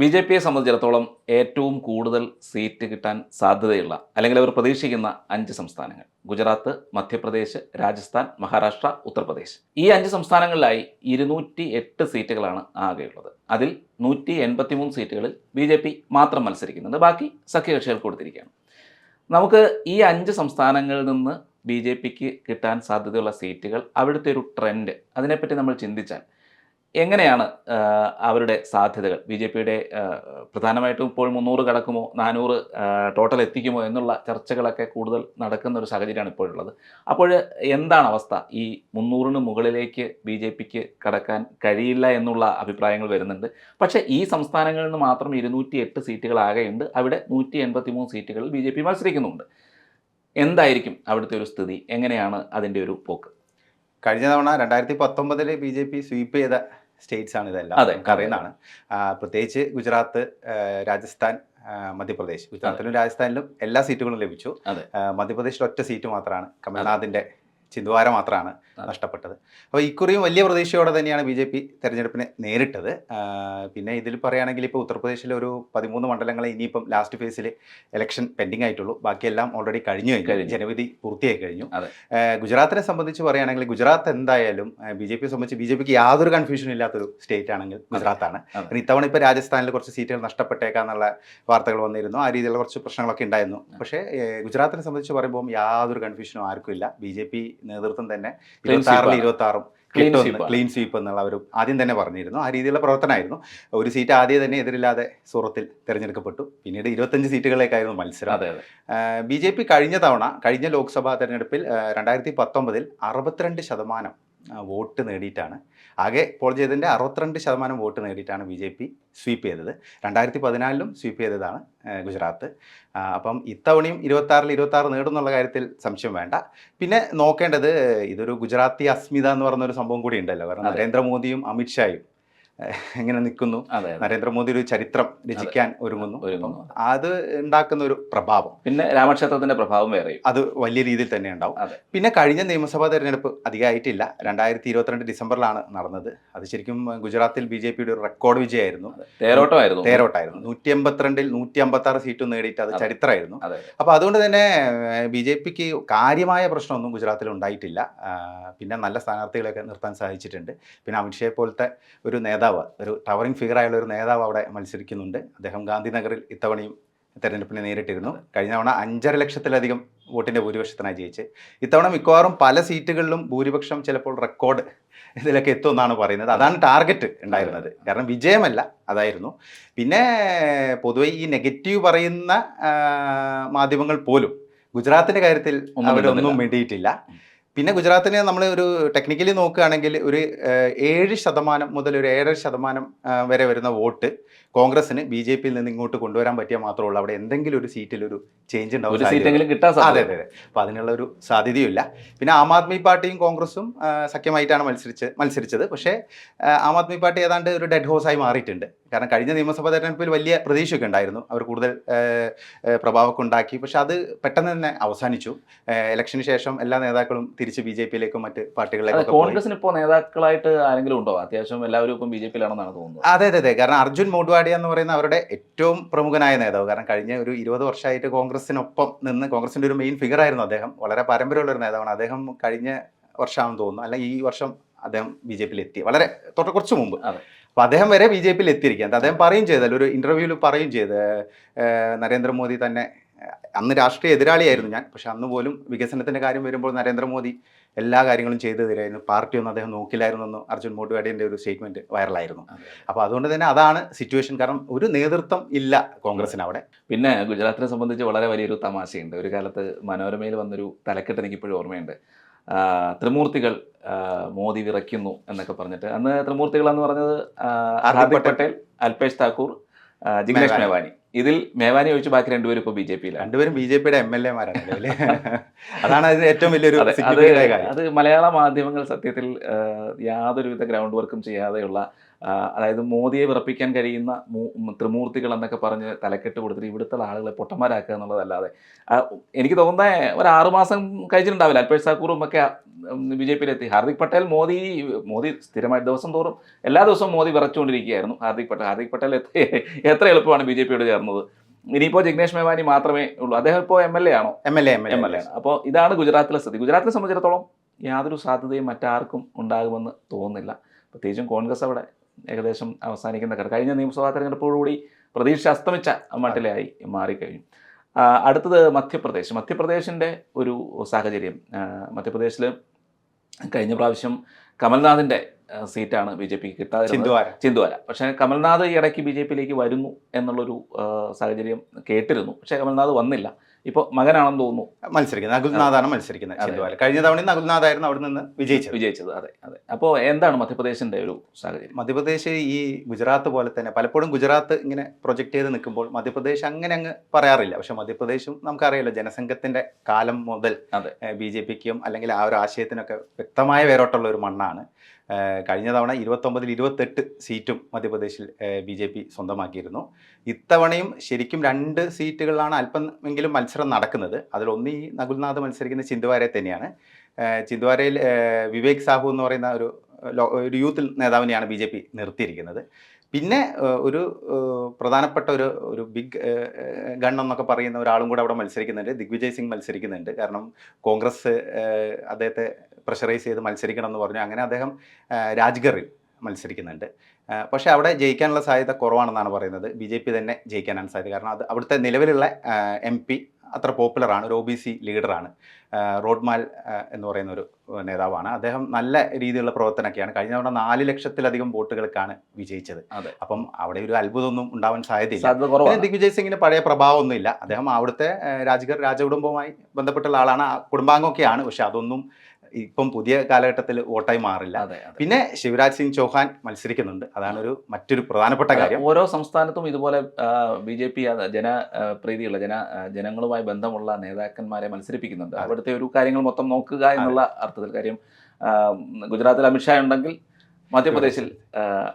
B J പിയെ സംബന്ധിച്ചിടത്തോളം ഏറ്റവും കൂടുതൽ സീറ്റ് കിട്ടാൻ സാധ്യതയുള്ള അല്ലെങ്കിൽ അവർ പ്രതീക്ഷിക്കുന്ന അഞ്ച് സംസ്ഥാനങ്ങൾ. ഗുജറാത്ത് മധ്യപ്രദേശ് രാജസ്ഥാൻ മഹാരാഷ്ട്ര ഉത്തർപ്രദേശ്. ഈ അഞ്ച് സംസ്ഥാനങ്ങളിലായി ഇരുന്നൂറ്റി എട്ട് സീറ്റുകളാണ് ആകെയുള്ളത്. അതിൽ നൂറ്റി എൺപത്തിമൂന്ന് സീറ്റുകളിൽ ബി ജെ പി മാത്രം മത്സരിക്കുന്നുണ്ട്. ബാക്കി സഖ്യകക്ഷികൾ കൊടുത്തിരിക്കുകയാണ്. നമുക്ക് ഈ അഞ്ച് സംസ്ഥാനങ്ങളിൽ നിന്ന് ബി ജെ പിക്ക് കിട്ടാൻ സാധ്യതയുള്ള സീറ്റുകൾ അവിടുത്തെ ഒരു ട്രെൻഡ്. അതിനെപ്പറ്റി നമ്മൾ ചിന്തിച്ചാൽ എങ്ങനെയാണ് അവരുടെ സാധ്യതകൾ? ബി ജെ പിയുടെ പ്രധാനമായിട്ടും ഇപ്പോൾ മുന്നൂറ് കടക്കുമോ നാനൂറ് ടോട്ടൽ എത്തിക്കുമോ എന്നുള്ള ചർച്ചകളൊക്കെ കൂടുതൽ നടക്കുന്ന ഒരു സാഹചര്യമാണ് ഇപ്പോഴുള്ളത്. അപ്പോൾ എന്താണ് അവസ്ഥ? ഈ മുന്നൂറിന് മുകളിലേക്ക് ബി ജെ പിക്ക് കടക്കാൻ കഴിയില്ല എന്നുള്ള അഭിപ്രായങ്ങൾ വരുന്നുണ്ട്. പക്ഷേ ഈ സംസ്ഥാനങ്ങളിൽ നിന്ന് മാത്രം ഇരുന്നൂറ്റി എട്ട് സീറ്റുകളാകെയുണ്ട്. അവിടെ നൂറ്റി എൺപത്തി മൂന്ന് സീറ്റുകളിൽ ബി ജെ പി മത്സരിക്കുന്നുണ്ട്. എന്തായിരിക്കും അവിടുത്തെ ഒരു സ്ഥിതി? എങ്ങനെയാണ് അതിന്റെ ഒരു പോക്ക്? കഴിഞ്ഞ തവണ രണ്ടായിരത്തി പത്തൊമ്പതിൽ ബി ജെ പി സ്വീപ്പ് ചെയ്ത സ്റ്റേറ്റ്സ് ആണ് ഇതെല്ലാം. അതെ, അറിയുന്നതാണ് പ്രത്യേകിച്ച് ഗുജറാത്ത് രാജസ്ഥാൻ മധ്യപ്രദേശ്. ഗുജറാത്തിലും രാജസ്ഥാനിലും എല്ലാ സീറ്റുകളും ലഭിച്ചു. മധ്യപ്രദേശിൽ ഒറ്റ സീറ്റ് മാത്രമാണ് കമൽനാഥിന്റെ ചിന്തുവാര മാത്രമാണ് നഷ്ടപ്പെട്ടത്. അപ്പോൾ ഇക്കുറിയും വലിയ പ്രതീക്ഷയോടെ തന്നെയാണ് ബി ജെ പി തെരഞ്ഞെടുപ്പിനെ നേരിട്ടത്. പിന്നെ ഇതിൽ പറയുകയാണെങ്കിൽ ഇപ്പോൾ ഉത്തർപ്രദേശിലെ ഒരു പതിമൂന്ന് മണ്ഡലങ്ങളെ ഇനിയിപ്പം ലാസ്റ്റ് ഫേസിൽ ഇലക്ഷൻ പെൻഡിങ് ആയിട്ടുള്ളൂ. ബാക്കിയെല്ലാം ഓൾറെഡി കഴിഞ്ഞു കഴിഞ്ഞു. ജനവിധി പൂർത്തിയായി കഴിഞ്ഞു. ഗുജറാത്തിനെ സംബന്ധിച്ച് പറയുകയാണെങ്കിൽ ഗുജറാത്ത് എന്തായാലും ബി ജെ പിയെ സംബന്ധിച്ച് ബി ജെ പിക്ക് യാതൊരു കൺഫ്യൂഷനും ഇല്ലാത്തൊരു സ്റ്റേറ്റ് ആണെങ്കിൽ ഗുജറാത്താണ്. പിന്നെ കാരണം ഇത്തവണ ഇപ്പോൾ രാജസ്ഥാനിൽ കുറച്ച് സീറ്റുകൾ നഷ്ടപ്പെട്ടേക്കാന്നുള്ള വാർത്തകൾ വന്നിരുന്നു. ആ രീതിയിലുള്ള കുറച്ച് പ്രശ്നങ്ങളൊക്കെ ഉണ്ടായിരുന്നു. പക്ഷേ ഗുജറാത്തിനെ സംബന്ധിച്ച് പറയുമ്പോൾ യാതൊരു കൺഫ്യൂഷനും ആർക്കും ഇല്ല. ബി ജെ പി നേതൃത്വം തന്നെ Clean ഇരുപത്തി ആറും. ക്ലീൻ സ്വീപ്പ് എന്നുള്ള ഒരു ആദ്യം തന്നെ പറഞ്ഞിരുന്നു. ആ രീതിയിലുള്ള പ്രവർത്തനമായിരുന്നു. ഒരു സീറ്റ് ആദ്യം തന്നെ എതിരില്ലാതെ സൂറത്തിൽ തിരഞ്ഞെടുക്കപ്പെട്ടു. പിന്നീട് ഇരുപത്തഞ്ച് സീറ്റുകളിലേക്കായിരുന്നു മത്സരം. ബി ജെ പി കഴിഞ്ഞ തവണ കഴിഞ്ഞ ലോക്സഭാ തെരഞ്ഞെടുപ്പിൽ രണ്ടായിരത്തി പത്തൊമ്പതിൽ അറുപത്തിരണ്ട് ശതമാനം വോട്ട് നേടിയിട്ടാണ് ആകെ പോൾ ചെയ്തതിന്റെ അറുപത്തിരണ്ട് ശതമാനം വോട്ട് നേടിയിട്ടാണ് ബി ജെ പി സ്വീപ്പ് ചെയ്തത്. രണ്ടായിരത്തി പതിനാലിലും സ്വീപ്പ് ചെയ്തതാണ് ഗുജറാത്ത്. അപ്പം ഇത്തവണയും ഇരുപത്തി ആറിൽ ഇരുപത്തി ആറ് നേടുന്നുള്ള കാര്യത്തിൽ സംശയം വേണ്ട. പിന്നെ നോക്കേണ്ടത് ഇതൊരു ഗുജറാത്തി അസ്മിത എന്ന് പറഞ്ഞൊരു സംഭവം കൂടി ഉണ്ടല്ലോ. കാരണം. നരേന്ദ്രമോദിയും അമിത്ഷായും ഇങ്ങനെ നിൽക്കുന്നു. നരേന്ദ്രമോദി ഒരു ചരിത്രം രചിക്കാൻ ഒരുങ്ങുന്നു. ഒരുങ്ങുന്നു. അത് ഉണ്ടാക്കുന്ന ഒരു പ്രഭാവം. പിന്നെ രാമക്ഷേത്രത്തിന്റെ പ്രഭാവം വേറെ അത് വലിയ രീതിയിൽ തന്നെ ഉണ്ടാവും. പിന്നെ കഴിഞ്ഞ നിയമസഭാ തെരഞ്ഞെടുപ്പ് അധികമായിട്ടില്ല രണ്ടായിരത്തി ഇരുപത്തിരണ്ട് ഡിസംബറിലാണ് നടന്നത്. അത് ശരിക്കും ഗുജറാത്തിൽ ബി ജെ പിയുടെ ഒരു റെക്കോർഡ് വിജയമായിരുന്നു. തേരോട്ടമായിരുന്നു. തേരോട്ടായിരുന്നു നൂറ്റി എൺപത്തിരണ്ടിൽ നൂറ്റി അമ്പത്തി ആറ് സീറ്റും നേടിയിട്ട് അത് ചരിത്രമായിരുന്നു. അപ്പൊ അപ്പോൾ അതുകൊണ്ട് തന്നെ ബി ജെ പിക്ക് കാര്യമായ പ്രശ്നമൊന്നും ഗുജറാത്തിൽ ഉണ്ടായിട്ടില്ല. പിന്നെ നല്ല സ്ഥാനാർത്ഥികളെയൊക്കെ നിർത്താൻ സാധിച്ചിട്ടുണ്ട്. പിന്നെ അമിത്ഷയെ പോലത്തെ ഒരു നേതാവ് ഒരു ടവറിംഗ് ഫിഗർ ആയുള്ള ഒരു നേതാവ് അവിടെ മത്സരിക്കുന്നുണ്ട്. അദ്ദേഹം ഗാന്ധിനഗറിൽ ഇത്തവണയും തെരഞ്ഞെടുപ്പിനെ നേരിട്ടിരുന്നു. കഴിഞ്ഞ തവണ അഞ്ചര ലക്ഷത്തിലധികം വോട്ടിന്റെ ഭൂരിപക്ഷത്തിനായി ജയിച്ച്. ഇത്തവണ മിക്കവാറും പല സീറ്റുകളിലും ഭൂരിപക്ഷം ചിലപ്പോൾ റെക്കോർഡ് ഇതിലൊക്കെ എത്തുമെന്നാണ് പറയുന്നത്. അതാണ് ടാർഗറ്റ് ഉണ്ടായിരുന്നത്. കാരണം വിജയമല്ല അതായിരുന്നു. പിന്നെ പൊതുവെ ഈ നെഗറ്റീവ് പറയുന്ന മാധ്യമങ്ങൾ പോലും ഗുജറാത്തിന്റെ കാര്യത്തിൽ ഒന്നും അവരൊന്നും വേണ്ടിയിട്ടില്ല പിന്നെ ഗുജറാത്തിനെ നമ്മൾ ഒരു ടെക്നിക്കലി നോക്കുകയാണെങ്കിൽ ഒരു ഏഴ് ശതമാനം മുതൽ ഒരു ഏഴര ശതമാനം വരെ വരുന്ന വോട്ട് കോൺഗ്രസിന് ബി ജെ പിയിൽ നിന്ന് ഇങ്ങോട്ട് കൊണ്ടുവരാൻ പറ്റിയ മാത്രമേ ഉള്ളൂ. അവിടെ എന്തെങ്കിലും ഒരു സീറ്റിൽ ഒരു ചേഞ്ച് ഉണ്ടാവും കിട്ടാൻ അതെ അതെ അതെ. അപ്പൊ അതിനുള്ള ഒരു സാധ്യതയുമില്ല. പിന്നെ ആം ആദ്മി പാർട്ടിയും കോൺഗ്രസും സഖ്യമായിട്ടാണ് മത്സരിച്ച് മത്സരിച്ചത്. പക്ഷേ ആം ആദ്മി പാർട്ടി ഏതാണ്ട് ഒരു ഡെഡ് ഹോസ് ആയി മാറിയിട്ടുണ്ട്. കാരണം കഴിഞ്ഞ നിയമസഭാ തെരഞ്ഞെടുപ്പിൽ വലിയ പ്രതീക്ഷയൊക്കെ ഉണ്ടായിരുന്നു. അവർ കൂടുതൽ പ്രഭാവമൊക്കെ ഉണ്ടാക്കി. പക്ഷെ അത് പെട്ടെന്ന് തന്നെ അവസാനിച്ചു. ഇലക്ഷന് ശേഷം എല്ലാ നേതാക്കളും തിരിച്ച് ബി ജെ പിയിലേക്കും മറ്റ് പാർട്ടികളിലേക്കും കോൺഗ്രസിന് ഇപ്പോൾ നേതാക്കളായിട്ട് ആരെങ്കിലും ഉണ്ടോ? അത്യാവശ്യം എല്ലാവരും ഇപ്പം ബി ജെ പിയിലാണെന്നാണ് തോന്നുന്നത്. അതെ അതെ അതെ. കാരണം അർജുൻ മോഡ്വാഡിയ എന്ന് പറയുന്ന അവരുടെ ഏറ്റവും പ്രമുഖനായ നേതാവ്. കാരണം കഴിഞ്ഞ ഒരു ഇരുപത് വർഷമായിട്ട് കോൺഗ്രസിനൊപ്പം നിന്ന് കോൺഗ്രസിന്റെ ഒരു മെയിൻ ഫിഗർ ആയിരുന്നു അദ്ദേഹം. വളരെ പാരമ്പര്യമുള്ള ഒരു നേതാവാണ്. അദ്ദേഹം കഴിഞ്ഞ വർഷമാണെന്ന് തോന്നുന്നു. അല്ല ഈ വർഷം അദ്ദേഹം ബി ജെ പിയിൽ എത്തി വളരെ തൊട്ട് കുറച്ച് മുമ്പ്. അതെ. അപ്പൊ അദ്ദേഹം വരെ ബി ജെ പിയിൽ എത്തിയിരിക്കുകയാണ് അദ്ദേഹം പറയും ചെയ്തല്ലോ ഒരു ഇന്റർവ്യൂവിൽ പറയും ചെയ്ത്. നരേന്ദ്രമോദി തന്നെ അന്ന് രാഷ്ട്രീയ എതിരാളിയായിരുന്നു ഞാൻ. പക്ഷെ അന്ന് പോലും വികസനത്തിന്റെ കാര്യം വരുമ്പോൾ നരേന്ദ്രമോദി എല്ലാ കാര്യങ്ങളും ചെയ്തു തരായിരുന്നു പാർട്ടി ഒന്നും അദ്ദേഹം നോക്കില്ലായിരുന്നു എന്ന് അർജുൻ മോഡ്വാഡിയുടെ ഒരു സ്റ്റേറ്റ്മെന്റ് വൈറലായിരുന്നു. അപ്പോൾ അതുകൊണ്ട് തന്നെ അതാണ് സിറ്റുവേഷൻ കാരണം ഒരു നേതൃത്വം ഇല്ല കോൺഗ്രസിന് അവിടെ പിന്നെ ഗുജറാത്തിനെ സംബന്ധിച്ച് വളരെ വലിയൊരു തമാശയുണ്ട്. ഒരു കാലത്ത് മനോരമയിൽ വന്നൊരു തലക്കെട്ട് എനിക്കിപ്പോഴും ഓർമ്മയുണ്ട്. ത്രിമൂർത്തികൾ മോദി വിറയ്ക്കുന്നു എന്നൊക്കെ പറഞ്ഞിട്ട്. അന്ന് ത്രിമൂർത്തികൾ എന്ന് പറഞ്ഞത് ഹാർദിക് പട്ടേൽ. അൽപേഷ് താക്കൂർ ജിഗ്നേഷ് മേവാനി. ഇതിൽ മേവാനി ഒഴിച്ച് ബാക്കി രണ്ടുപേരും ഇപ്പോൾ ബി ജെ പിയിലാണ് രണ്ടുപേരും ബി ജെ പിയുടെ എം എൽ എമാരാണ്. അതാണ് അതിന് ഏറ്റവും വലിയൊരു അതെ, മലയാള മാധ്യമങ്ങൾ സത്യത്തിൽ യാതൊരുവിധ ഗ്രൗണ്ട് വർക്കും ചെയ്യാതെയുള്ള അതായത് മോദിയെ വിറപ്പിക്കാൻ കഴിയുന്ന ത്രിമൂർത്തികൾ എന്നൊക്കെ പറഞ്ഞ് തലക്കെട്ട് കൊടുത്തിട്ട് ഇവിടുത്തെ ആളുകളെ പൊട്ടന്മാരാക്കുക എന്നുള്ളതല്ലാതെ. എനിക്ക് തോന്നുന്നത് ഒരു ആറുമാസം കഴിച്ചിട്ടുണ്ടാവില്ല. അൽപേഷ് താക്കൂറും ഒക്കെ ബി ജെ പിയിലെത്തി. ഹാർദിക് പട്ടേൽ മോദി മോദി സ്ഥിരമായി ദിവസം തോറും എല്ലാ ദിവസവും മോദി വിറച്ചുകൊണ്ടിരിക്കുകയായിരുന്നു. ഹാർദിക് പട്ടേൽ ഹാർദിക് പട്ടേൽ എത്ര എത്ര എളുപ്പമാണ് ബി ജെ പിയോട് ചേർന്നത്. ഇനിയിപ്പോൾ ജിഗ്നേഷ് മേവാനി മാത്രമേ ഉള്ളൂ. അദ്ദേഹം ഇപ്പോൾ എം എൽ എ ആണോ? M L M M L A ആണ്. അപ്പോൾ ഇതാണ് ഗുജറാത്തിലെ സ്ഥിതി. ഗുജറാത്തിനെ സംബന്ധിച്ചിടത്തോളം യാതൊരു സാധ്യതയും മറ്റാർക്കും ഉണ്ടാകുമെന്ന് തോന്നുന്നില്ല. പ്രത്യേകിച്ചും കോൺഗ്രസ് അവിടെ ഏകദേശം അവസാനിക്കുന്ന കാര്യം കഴിഞ്ഞ നിയമസഭാ തെരഞ്ഞെടുപ്പോടുകൂടി പ്രതീക്ഷ അസ്തമിച്ച മട്ടിലായി മാറിക്കഴിഞ്ഞു. അടുത്തത് മധ്യപ്രദേശ്. മധ്യപ്രദേശിന്റെ ഒരു സാഹചര്യം മധ്യപ്രദേശിൽ കഴിഞ്ഞ പ്രാവശ്യം കമൽനാഥിന്റെ സീറ്റാണ് ബി ജെ പിക്ക് കിട്ടാതെ ചിന്തുവാര. ചിന്തുവാര. പക്ഷേ കമൽനാഥ് ഈ ഇടയ്ക്ക് ബി ജെ പിയിലേക്ക് വരുന്നു എന്നുള്ളൊരു സാഹചര്യം കേട്ടിരുന്നു. പക്ഷേ കമൽനാഥ് വന്നില്ല. ഇപ്പോൾ മകനാണെന്ന് തോന്നുന്നു. മത്സരിക്കുന്നത്. നകുൽനാഥാണ് മത്സരിക്കുന്നത്. കഴിഞ്ഞ തവണയും നകുൽനാഥായിരുന്നു അവിടെ നിന്ന് വിജയിച്ചത്. വിജയിച്ചത്. അതെ അതെ. അപ്പോൾ എന്താണ് മധ്യപ്രദേശിന്റെ ഒരു സാഹചര്യം? മധ്യപ്രദേശ് ഈ ഗുജറാത്ത് പോലെ തന്നെ പലപ്പോഴും ഗുജറാത്ത് ഇങ്ങനെ പ്രൊജക്റ്റ് ചെയ്ത് നിൽക്കുമ്പോൾ മധ്യപ്രദേശ് അങ്ങനെ അങ്ങ് പറയാറില്ല. പക്ഷെ മധ്യപ്രദേശും നമുക്കറിയാലോ ജനസംഘത്തിന്റെ കാലം മുതൽ അതെ. ബി ജെ പിക്കും അല്ലെങ്കിൽ ആ ഒരു ആശയത്തിനൊക്കെ വ്യക്തമായ വേരോട്ടുള്ള ഒരു മണ്ണാണ്. കഴിഞ്ഞ തവണ ഇരുപത്തൊമ്പതിൽ ഇരുപത്തെട്ട് സീറ്റും മധ്യപ്രദേശിൽ ബി ജെ പി സ്വന്തമാക്കിയിരുന്നു. ഇത്തവണയും ശരിക്കും രണ്ട് സീറ്റുകളിലാണ് അല്പമെങ്കിലും മത്സരം നടക്കുന്നത്. അതിലൊന്ന് ഈ നകുൽനാഥ് മത്സരിക്കുന്ന ചിന്ദ്വാരയെ തന്നെയാണ്. ചിന്ദ്വാരയിൽ വിവേക് സാഹു എന്ന് പറയുന്ന ഒരു ഒരു യൂത്ത് നേതാവിനെയാണ് ബി ജെ പി നിർത്തിയിരിക്കുന്നത്. പിന്നെ ഒരു പ്രധാനപ്പെട്ട ഒരു ഒരു ബിഗ് ഗൺ എന്നൊക്കെ പറയുന്ന ഒരാളും കൂടെ അവിടെ മത്സരിക്കുന്നുണ്ട്. ദിഗ്വിജയ് സിംഗ് മത്സരിക്കുന്നുണ്ട്. കാരണം കോൺഗ്രസ് അദ്ദേഹത്തെ പ്രഷറൈസ് ചെയ്ത് മത്സരിക്കണം എന്ന് പറഞ്ഞു. അങ്ങനെ അദ്ദേഹം രാജ്ഗറിൽ മത്സരിക്കുന്നുണ്ട്. പക്ഷേ അവിടെ ജയിക്കാനുള്ള സാധ്യത കുറവാണെന്നാണ് പറയുന്നത്. ബി ജെ പി തന്നെ ജയിക്കാനാണ് സാധ്യത. കാരണം അത് അവിടുത്തെ നിലവിലുള്ള എം പി അത്ര പോപ്പുലറാണ് ഒരു ഒ ബി സി ലീഡറാണ്. റോഡ്മാൽ എന്ന് പറയുന്ന ഒരു നേതാവാണ്. അദ്ദേഹം നല്ല രീതിയിലുള്ള പ്രവർത്തനമൊക്കെയാണ്. കഴിഞ്ഞ തവണ നാല് ലക്ഷത്തിലധികം വോട്ടുകൾക്കാണ് വിജയിച്ചത്. അതെ. അപ്പം അവിടെ ഒരു അത്ഭുതമൊന്നും ഉണ്ടാവാൻ സാധ്യതയില്ല. ദിഗ്വിജയ് സിംഗിന് പഴയ പ്രഭാവമൊന്നുമില്ല. അദ്ദേഹം അവിടുത്തെ രാജഗർ രാജകുടുംബവുമായി ബന്ധപ്പെട്ടുള്ള ആളാണ്. ആ കുടുംബാംഗമൊക്കെയാണ്. പക്ഷെ അതൊന്നും ഇപ്പം പുതിയ കാലഘട്ടത്തിൽ വോട്ടായി മാറില്ല. പിന്നെ ശിവരാജ് സിംഗ് ചൗഹാൻ മത്സരിക്കുന്നുണ്ട്. അതാണ് ഒരു മറ്റൊരു പ്രധാനപ്പെട്ട കാര്യം. ഓരോ സംസ്ഥാനത്തും ഇതുപോലെ ബി ജെ പി ജന പ്രീതിയുള്ള ജന ജനങ്ങളുമായി ബന്ധമുള്ള നേതാക്കന്മാരെ മത്സരിപ്പിക്കുന്നുണ്ട്. അവിടുത്തെ ഒരു കാര്യങ്ങൾ മൊത്തം നോക്കുക എന്നുള്ള അർത്ഥത്തിൽ കാര്യം ഗുജറാത്തിൽ അമിത്ഷാ ഉണ്ടെങ്കിൽ മധ്യപ്രദേശിൽ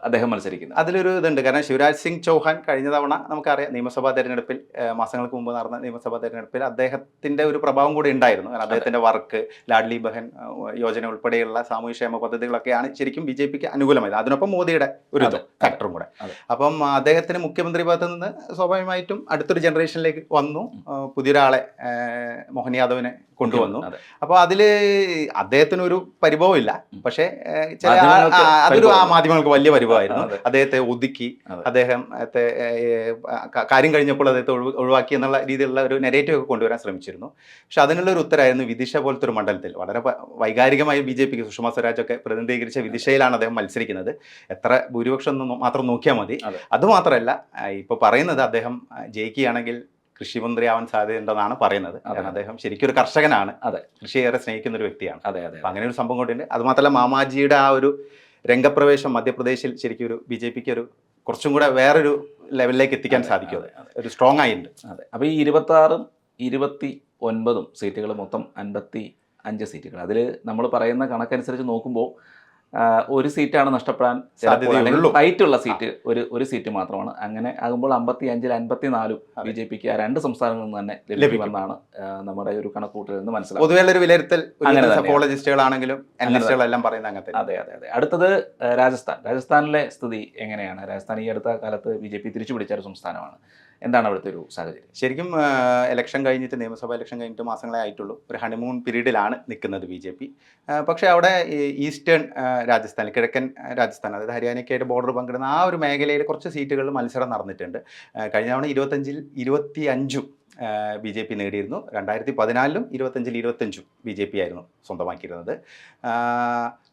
അദ്ദേഹം മത്സരിക്കുന്നത് അതിലൊരു ഇതുണ്ട്. കാരണം ശിവരാജ് സിംഗ് ചൗഹാൻ കഴിഞ്ഞ തവണ നമുക്കറിയാം നിയമസഭാ തെരഞ്ഞെടുപ്പിൽ മാസങ്ങൾക്ക് മുമ്പ് നടന്ന നിയമസഭാ തെരഞ്ഞെടുപ്പിൽ അദ്ദേഹത്തിന്റെ ഒരു പ്രഭാവം കൂടി ഉണ്ടായിരുന്നു. കാരണം അദ്ദേഹത്തിന്റെ വർക്ക് ലാഡ്ലി ബഹൻ യോജന ഉൾപ്പെടെയുള്ള സാമൂഹ്യക്ഷേമ പദ്ധതികളൊക്കെയാണ് ശരിക്കും ബി ജെ പിക്ക് അനുകൂലമായത്. അതിനൊപ്പം മോദിയുടെ ഒരു ഫാക്ടറും കൂടെ. അപ്പം അദ്ദേഹത്തിന് മുഖ്യമന്ത്രി പദത്തിൽ നിന്ന് സ്വാഭാവികമായിട്ടും അടുത്തൊരു ജനറേഷനിലേക്ക് വന്നു. പുതിയൊരാളെ മോഹൻ യാദവിനെ കൊണ്ടുവന്നു. അപ്പോൾ അതിൽ അദ്ദേഹത്തിന് ഒരു പരിഭവം ഇല്ല പക്ഷേ ചില അതൊരു ആ മാധ്യമങ്ങൾക്ക് വലിയ പരിവായിരുന്നു. അദ്ദേഹത്തെ ഒതുക്കി അദ്ദേഹം അദ്ദേഹത്തെ കാര്യം കഴിഞ്ഞപ്പോൾ അദ്ദേഹത്തെ ഒഴിവ് ഒഴിവാക്കി എന്നുള്ള രീതിയിലുള്ള ഒരു നെറേറ്റീവ് ഒക്കെ കൊണ്ടുവരാൻ ശ്രമിച്ചിരുന്നു. പക്ഷെ അതിനുള്ള ഒരു ഉത്തരമായിരുന്നു വിദിഷ പോലത്തെ ഒരു മണ്ഡലത്തിൽ. വളരെ വൈകാരികമായി ബി ജെ പിക്ക് സുഷമ സ്വരാജ് ഒക്കെ പ്രതിനിധീകരിച്ച വിദിശയിലാണ് അദ്ദേഹം മത്സരിക്കുന്നത്. എത്ര ഭൂരിപക്ഷം എന്ന് മാത്രം നോക്കിയാൽ മതി. അതെ. അതുമാത്രമല്ല ഇപ്പോൾ പറയുന്നത് അദ്ദേഹം ജയിക്കുകയാണെങ്കിൽ കൃഷിമന്ത്രി ആവാൻ സാധ്യതയുണ്ടെന്നാണ് പറയുന്നത്. കാരണം അദ്ദേഹം ശരിക്കും ഒരു കർഷകനാണ്. അതെ. കൃഷിയെ ഏറെ സ്നേഹിക്കുന്ന ഒരു വ്യക്തിയാണ്. അതെ അതെ അങ്ങനെ ഒരു സംഭവം കൊണ്ടുണ്ട് അതുമാത്രമല്ല മാമാജിയുടെ ആ ഒരു രംഗപ്രവേശം മധ്യപ്രദേശിൽ ശരിക്കും ഒരു ബി ജെ പിക്ക് ഒരു കുറച്ചും കൂടെ വേറൊരു ലെവലിലേക്ക് എത്തിക്കാൻ സാധിക്കും. ഒരു സ്ട്രോങ് ആയിട്ടുണ്ട്. അതെ. അപ്പോൾ ഈ ഇരുപത്തി ആറും ഇരുപത്തി ഒൻപതും സീറ്റുകൾ മൊത്തം അൻപത്തി അഞ്ച് സീറ്റുകൾ. അതിൽ നമ്മൾ പറയുന്ന കണക്കനുസരിച്ച് നോക്കുമ്പോൾ ഒരു സീറ്റാണ് നഷ്ടപ്പെടാൻ ഉള്ള. സീറ്റ് ഒരു ഒരു സീറ്റ് മാത്രമാണ്. അങ്ങനെ ആകുമ്പോൾ അമ്പത്തി അഞ്ചിൽ അൻപത്തി നാലും. ബി ജെ പിക്ക് ആ രണ്ട് സംസ്ഥാനങ്ങളിൽ നിന്ന് തന്നെ ലഭിക്കും. ലഭിക്കുമെന്നാണ് നമ്മുടെ ഒരു കണക്കൂട്ടിൽ നിന്ന് മനസ്സിലാക്കുന്നത്. അതെ അതെ അതെ. അടുത്തത് രാജസ്ഥാൻ. രാജസ്ഥാനിലെ സ്ഥിതി എങ്ങനെയാണ്? രാജസ്ഥാൻ ഈ അടുത്ത കാലത്ത് ബി ജെ പി തിരിച്ചു പിടിച്ച ഒരു സംസ്ഥാനമാണ്. എന്താണ് അവിടുത്തെ ഒരു സാഹചര്യം? ശരിക്കും ഇലക്ഷൻ കഴിഞ്ഞിട്ട് നിയമസഭാ ഇലക്ഷൻ കഴിഞ്ഞിട്ട് മാസങ്ങളെ ആയിട്ടുള്ളൂ. ഒരു ഹണിമൂൺ പീരീഡിലാണ് നിൽക്കുന്നത് ബി ജെ പി. പക്ഷേ അവിടെ ഈസ്റ്റേൺ രാജസ്ഥാൻ കിഴക്കൻ രാജസ്ഥാൻ അതായത് ഹരിയാനയ്ക്കായിട്ട് ബോർഡർ പങ്കിടുന്ന ആ ഒരു മേഖലയിൽ കുറച്ച് സീറ്റുകളിൽ മത്സരം നടന്നിട്ടുണ്ട്. കഴിഞ്ഞ തവണ ഇരുപത്തഞ്ചിൽ ഇരുപത്തി അഞ്ചും ബി ജെ പി നേടിയിരുന്നു. രണ്ടായിരത്തി പതിനാലിലും ഇരുപത്തഞ്ചിൽ ഇരുപത്തഞ്ചും ബി ജെ പി ആയിരുന്നു സ്വന്തമാക്കിയിരുന്നത്.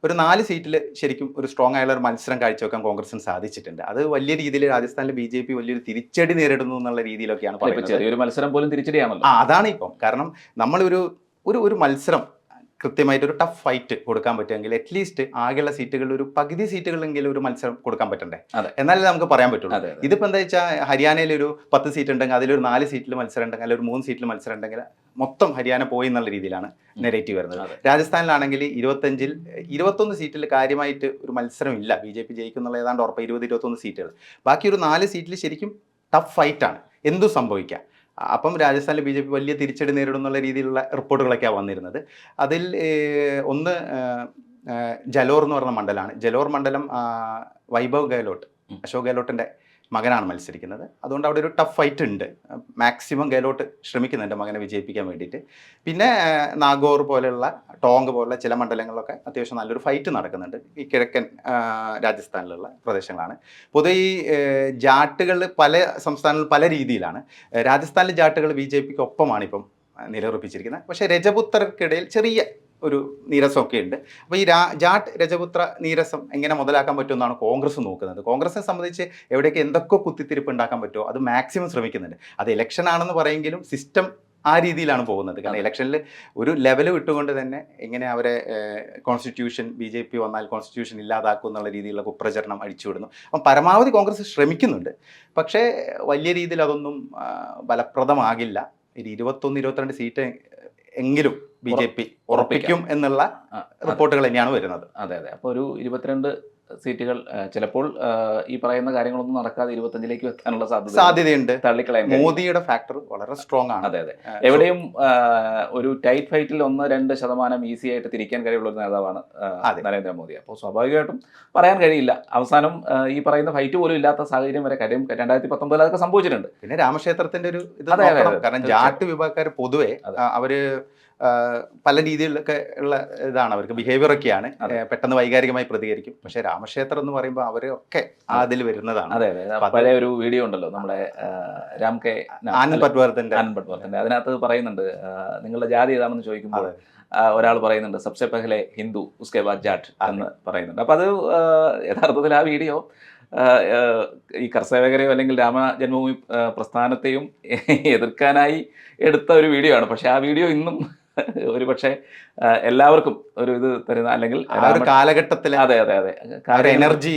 ഒരു നാല് സീറ്റിൽ ശരിക്കും ഒരു സ്ട്രോങ് ആയുള്ള ഒരു മത്സരം കാഴ്ചവെക്കാൻ കോൺഗ്രസിന് സാധിച്ചിട്ടുണ്ട്. അത് വലിയ രീതിയിൽ രാജസ്ഥാനിൽ ബി ജെ പി വലിയൊരു തിരിച്ചടി നേരിടുന്നു എന്നുള്ള രീതിയിലൊക്കെയാണ് പറയുന്നത്. ചെറിയൊരു മത്സരം പോലും തിരിച്ചടിയാണല്ലോ. അതാണ് ഇപ്പം. കാരണം നമ്മളൊരു ഒരു ഒരു മത്സരം കൃത്യമായിട്ട് ഒരു ടഫ് ഫൈറ്റ് കൊടുക്കാൻ പറ്റുമെങ്കിൽ അറ്റ്ലീസ്റ്റ് ആകെയുള്ള സീറ്റുകളിൽ ഒരു പകുതി സീറ്റുകളെങ്കിലും ഒരു മത്സരം കൊടുക്കാൻ പറ്റണ്ടേ. എന്നാലേ നമുക്ക് പറയാൻ പറ്റുള്ളൂ. ഇതിപ്പോൾ എന്താ വെച്ചാൽ ഹരിയാനയിൽ ഒരു പത്ത് സീറ്റ് ഉണ്ടെങ്കിൽ അതിലൊരു നാല് സീറ്റിൽ മത്സരം ഉണ്ടെങ്കിൽ അല്ലെങ്കിൽ ഒരു മൂന്ന് സീറ്റിൽ മത്സരം ഉണ്ടെങ്കിൽ മൊത്തം ഹരിയാന പോയി എന്നുള്ള രീതിയിലാണ് നെഗറ്റീവ് വരുന്നത്. രാജസ്ഥാനിലാണെങ്കിൽ ഇരുപത്തഞ്ചിൽ ഇരുപത്തൊന്ന് സീറ്റിൽ കാര്യമായിട്ട് ഒരു മത്സരം ഇല്ല. ബി ജെ പി ജയിക്കുന്നുള്ള ഏതാണ്ട് ഉറപ്പ് ഇരുപത് ഇരുപത്തൊന്ന് സീറ്റുകൾ ബാക്കി ഒരു നാല് സീറ്റിൽ ശരിക്കും ടഫ് ഫൈറ്റാണ് എന്തു സംഭവിക്കാം. അപ്പം രാജസ്ഥാനിൽ ബി ജെ പി വലിയ തിരിച്ചടി നേരിടും എന്നുള്ള രീതിയിലുള്ള റിപ്പോർട്ടുകളൊക്കെയാണ് വന്നിരുന്നത്. അതിൽ ഒന്ന് ജലോർ എന്ന് പറഞ്ഞ മണ്ഡലമാണ്. ജലോർ മണ്ഡലം വൈഭവ് ഗെഹ്ലോട്ട് അശോക് ഗെഹ്ലോട്ടിന്റെ മകനാണ് മത്സരിക്കുന്നത്. അതുകൊണ്ട് അവിടെ ഒരു ടഫ് ഫൈറ്റ് ഉണ്ട്. മാക്സിമം ഗെഹ്ലോട്ട് ശ്രമിക്കുന്നുണ്ട് മകനെ വിജയിപ്പിക്കാൻ വേണ്ടിയിട്ട്. പിന്നെ നാഗോർ പോലെയുള്ള ടോങ് പോലുള്ള ചില മണ്ഡലങ്ങളിലൊക്കെ അത്യാവശ്യം നല്ലൊരു ഫൈറ്റ് നടക്കുന്നുണ്ട്. ഈ കിഴക്കൻ രാജസ്ഥാനിലുള്ള പ്രദേശങ്ങളാണ്. പൊതുവെ ഈ ജാട്ടുകൾ പല സംസ്ഥാനങ്ങളിൽ പല രീതിയിലാണ്. രാജസ്ഥാനിലെ ജാട്ടുകൾ ബി ജെ പിക്ക് ഒപ്പമാണ് ഇപ്പം നിലയുറപ്പിച്ചിരിക്കുന്നത്. പക്ഷേ രജപുത്രർക്കിടയിൽ ചെറിയ ഒരു നീരസമൊക്കെ ഉണ്ട്. അപ്പോൾ ഈ രാ ജാട്ട് രജപുത്ര നീരസം എങ്ങനെ മുതലാക്കാൻ പറ്റുമെന്നാണ് കോൺഗ്രസ് നോക്കുന്നത്. കോൺഗ്രസിനെ സംബന്ധിച്ച് എവിടെയൊക്കെ എന്തൊക്കെ കുത്തിത്തിരിപ്പ് ഉണ്ടാക്കാൻ പറ്റുമോ അത് മാക്സിമം ശ്രമിക്കുന്നുണ്ട്. അത് ഇലക്ഷൻ ആണെന്ന് പറയെങ്കിലും സിസ്റ്റം ആ രീതിയിലാണ് പോകുന്നത്. കാരണം ഇലക്ഷനിൽ ഒരു ലെവൽ വിട്ടുകൊണ്ട് തന്നെ എങ്ങനെ അവരെ കോൺസ്റ്റിറ്റ്യൂഷൻ ബി ജെ പി വന്നാൽ കോൺസ്റ്റിറ്റ്യൂഷൻ ഇല്ലാതാക്കും എന്നുള്ള രീതിയിലുള്ള കുപ്രചരണം അഴിച്ചുവിടുന്നു. അപ്പം പരമാവധി കോൺഗ്രസ് ശ്രമിക്കുന്നുണ്ട്. പക്ഷേ വലിയ രീതിയിൽ അതൊന്നും ഫലപ്രദമാകില്ല. ഒരു ഇരുപത്തൊന്ന് ഇരുപത്തിരണ്ട് സീറ്റ് എങ്കിലും ബി ജെ പി ഉറപ്പിക്കും. എന്നുള്ള റിപ്പോർട്ടുകൾ തന്നെയാണ് വരുന്നത്. അതെ അതെ. അപ്പോൾ ഒരു ഇരുപത്തിരണ്ട് സീറ്റുകൾ ചിലപ്പോൾ ഈ പറയുന്ന കാര്യങ്ങളൊന്നും നടക്കാതെ ഇരുപത്തഞ്ചിലേക്ക് എത്താനുള്ള സാധ്യത സാധ്യതയുണ്ട്. തള്ളിക്കളയാൻ. മോദിയുടെ ഫാക്ടർ വളരെ സ്ട്രോങ് ആണ്. അതെ അതെ. എവിടെയും ഒരു ടൈറ്റ് ഫൈറ്റിൽ ഒന്ന് രണ്ട് ശതമാനം ഈസി ആയിട്ട് തിരിക്കാൻ കഴിയുള്ള ഒരു നേതാവാണ്. നരേന്ദ്രമോദി. അപ്പോൾ സ്വാഭാവികമായിട്ടും പറയാൻ കഴിയില്ല. അവസാനം ഈ പറയുന്ന ഫൈറ്റ് പോലും ഇല്ലാത്ത സാഹചര്യം വരെ കാര്യം. രണ്ടായിരത്തി പത്തൊമ്പതിൽ അതൊക്കെ സംഭവിച്ചിട്ടുണ്ട്. പിന്നെ രാമക്ഷേത്രത്തിന്റെ ഒരു ഇത് കാരണം ജാട്ട് വിഭാഗക്കാർ പൊതുവെ. അവർ പല രീതിയിലൊക്കെ ഉള്ള ഇതാണ്. അവർക്ക് ബിഹേവിയർ ഒക്കെയാണ്. പെട്ടെന്ന് വൈകാരികമായി പ്രതികരിക്കും. പക്ഷെ രാമക്ഷേത്രം എന്ന് പറയുമ്പോൾ അവരൊക്കെ അതിൽ വരുന്നതാണ്. അതെ അതെ. പഴയ ഒരു വീഡിയോ ഉണ്ടല്ലോ നമ്മുടെ രാം കെ ആനന്ദ് പട്വർദ്ധന്റെ ആനന്ദ് പട്വർദ്ധന്റെ അതിനകത്ത് പറയുന്നുണ്ട് നിങ്ങളുടെ ജാതി ഏതാണെന്ന് ചോദിക്കുമ്പോൾ ഒരാൾ പറയുന്നുണ്ട് സബ്സെ പെഹലെ ഹിന്ദു ഉസ്കെ ബാദ് ജാട്ട് എന്ന് പറയുന്നുണ്ട്. അപ്പൊ അത് യഥാർത്ഥത്തിൽ ആ വീഡിയോ ഈ കർഷകരെയോ അല്ലെങ്കിൽ രാമ ജന്മഭൂമി ആ, പ്രസ്ഥാനത്തെയും എതിർക്കാനായി എടുത്ത ഒരു വീഡിയോ ആണ്. പക്ഷെ ആ വീഡിയോ ഇന്നും ഒരു പക്ഷേ എല്ലാവർക്കും ഒരു ഇത് തരുന്ന അല്ലെങ്കിൽ കാലഘട്ടത്തിൽ അതെ അതെ അതെ. എനർജി